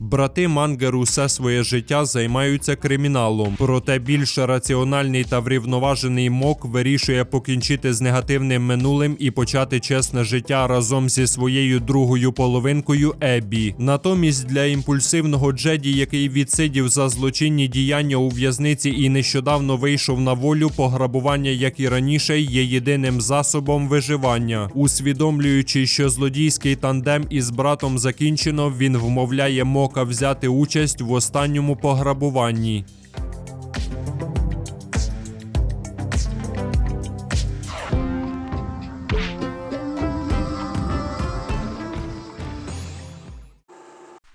Брати Мангер усе своє життя займаються криміналом. Проте більш раціональний та врівноважений мок вирішує покінчити з негативним минулим і почати чесне життя разом зі своєю другою половинкою Ебі. Натомість для імпульсивного Джеді, який відсидів за злочинні діяння у в'язниці і нещодавно вийшов на волю, пограбування, як і раніше, є єдиним засобом виживання. Усвідомлюючи, що злодійський тандем із братом закінчено, він вмовляє Мока взяти участь в останньому пограбуванні.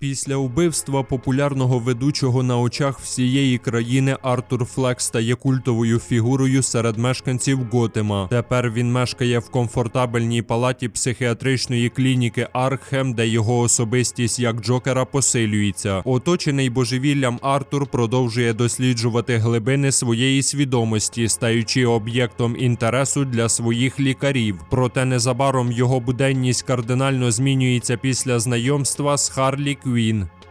Після вбивства популярного ведучого на очах всієї країни Артур Флек стає культовою фігурою серед мешканців Готема. Тепер він мешкає в комфортабельній палаті психіатричної клініки Аркхем, де його особистість як Джокера посилюється. Оточений божевіллям Артур продовжує досліджувати глибини своєї свідомості, стаючи об'єктом інтересу для своїх лікарів. Проте незабаром його буденність кардинально змінюється після знайомства з Харлі Квін. Queen.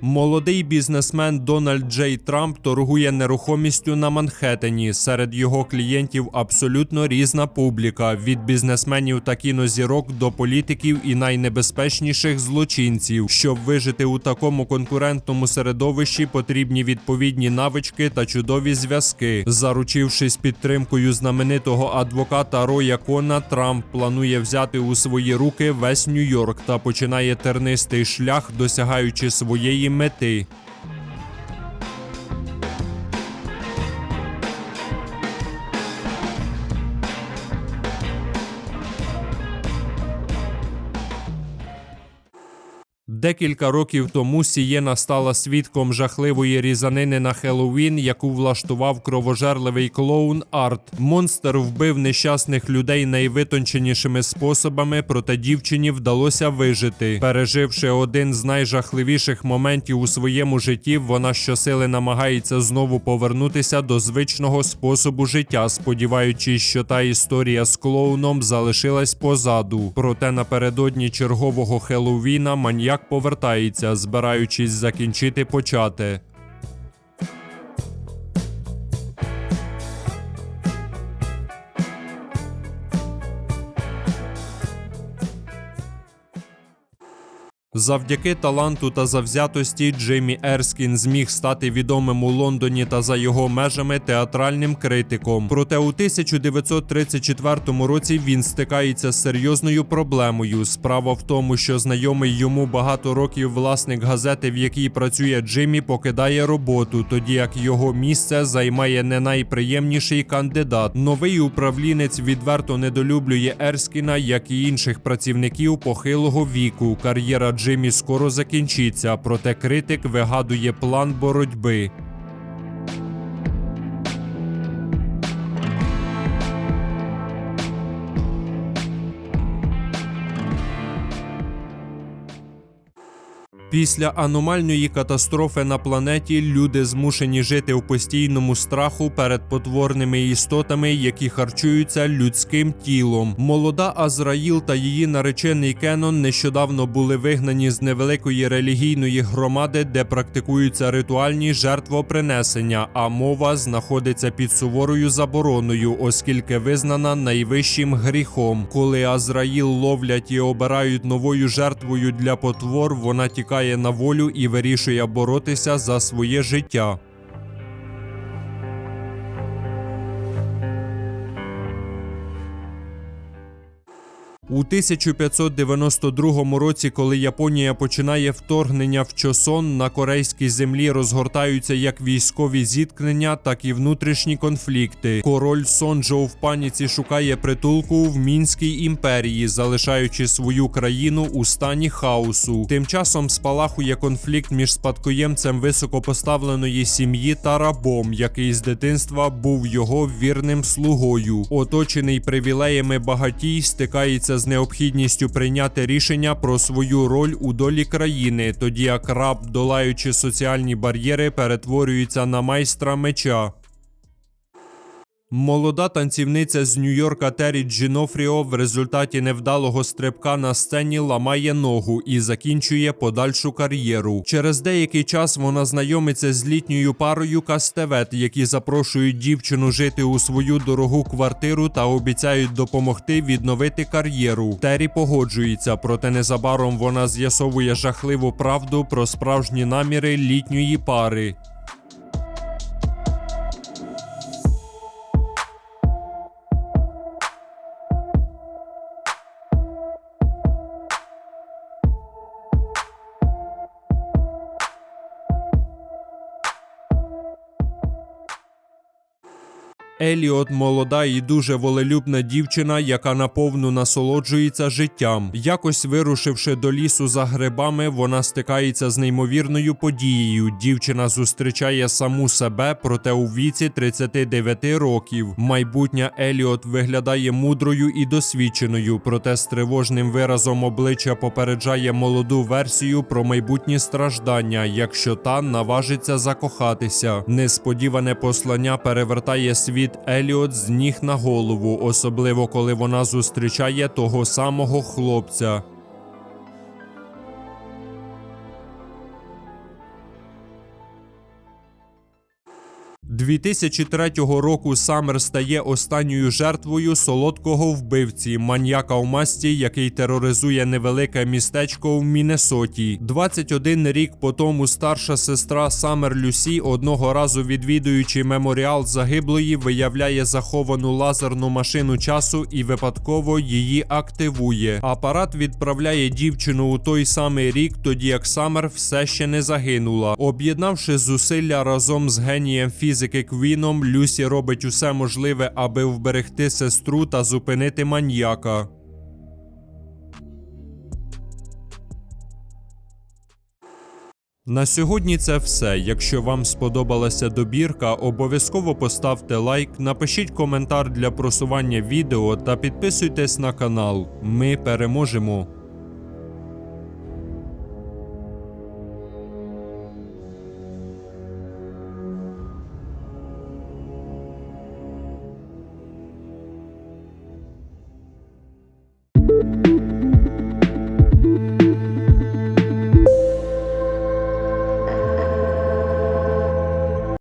Молодий бізнесмен Дональд Джей Трамп торгує нерухомістю на Манхеттені. Серед його клієнтів абсолютно різна публіка від бізнесменів та кінозірок до політиків і найнебезпечніших злочинців. Щоб вижити у такому конкурентному середовищі, потрібні відповідні навички та чудові зв'язки. Заручившись підтримкою знаменитого адвоката Роя Кона, Трамп планує взяти у свої руки весь Нью-Йорк та починає тернистий шлях, досягаючи своєї мети. Декілька років тому Сієна стала свідком жахливої різанини на Хеллоуін, яку влаштував кровожерливий клоун Арт. Монстр вбив нещасних людей найвитонченішими способами, проте дівчині вдалося вижити. Переживши один з найжахливіших моментів у своєму житті, вона щосили намагається знову повернутися до звичного способу життя, сподіваючись, що та історія з клоуном залишилась позаду. Проте напередодні чергового Хеллоуіна маньяк повертається, збираючись закінчити почати. Завдяки таланту та завзятості Джеймі Ерскін зміг стати відомим у Лондоні та за його межами театральним критиком. Проте у 1934 році він стикається з серйозною проблемою. Справа в тому, що знайомий йому багато років власник газети, в якій працює Джиммі, покидає роботу, тоді як його місце займає не найприємніший кандидат. Новий управлінець відверто недолюблює Ерскіна, як і інших працівників похилого віку. Кар'єра Джиммі скоро закінчиться, проте критик вигадує план боротьби. Після аномальної катастрофи на планеті люди змушені жити в постійному страху перед потворними істотами, які харчуються людським тілом. Молода Азраїл та її наречений Кенон нещодавно були вигнані з невеликої релігійної громади, де практикуються ритуальні жертвопринесення, а мова знаходиться під суворою забороною, оскільки визнана найвищим гріхом. Коли Азраїл ловлять і обирають новою жертвою для потвор, вона тікає на волю і вирішує боротися за своє життя. У 1592 році, коли Японія починає вторгнення в Чосон, на корейській землі розгортаються як військові зіткнення, так і внутрішні конфлікти. Король Сонджо в паніці шукає притулку в Мінській імперії, залишаючи свою країну у стані хаосу. Тим часом спалахує конфлікт між спадкоємцем високопоставленої сім'ї та рабом, який з дитинства був його вірним слугою. Оточений привілеями багатій стикається з необхідністю прийняти рішення про свою роль у долі країни, тоді як раб, долаючи соціальні бар'єри, перетворюється на майстра меча. Молода танцівниця з Нью-Йорка Террі Джінофріо в результаті невдалого стрибка на сцені ламає ногу і закінчує подальшу кар'єру. Через деякий час вона знайомиться з літньою парою Кастевет, які запрошують дівчину жити у свою дорогу квартиру та обіцяють допомогти відновити кар'єру. Террі погоджується, проте незабаром вона з'ясовує жахливу правду про справжні наміри літньої пари. Еліот молода і дуже волелюбна дівчина, яка наповну насолоджується життям. Якось вирушивши до лісу за грибами, вона стикається з неймовірною подією. Дівчина зустрічає саму себе, проте у віці 39 років. Майбутня Еліот виглядає мудрою і досвідченою, проте з тривожним виразом обличчя попереджає молоду версію про майбутні страждання, якщо та наважиться закохатися. Несподіване послання перевертає світ Еліот з ніг на голову, особливо коли вона зустрічає того самого хлопця. – 2003 року Саммер стає останньою жертвою солодкого вбивці, маньяка у масті, який тероризує невелике містечко в Міннесоті. 21 рік по тому старша сестра Саммер Люсі, одного разу відвідуючи меморіал загиблої, виявляє заховану лазерну машину часу і випадково її активує. Апарат відправляє дівчину у той самий рік, тоді як Саммер все ще не загинула. Об'єднавши зусилля разом з генієм фізики Квіном, Люсі робить усе можливе, аби вберегти сестру та зупинити маньяка. На сьогодні це все. Якщо вам сподобалася добірка, обов'язково поставте лайк, напишіть коментар для просування відео та підписуйтесь на канал. Ми переможемо!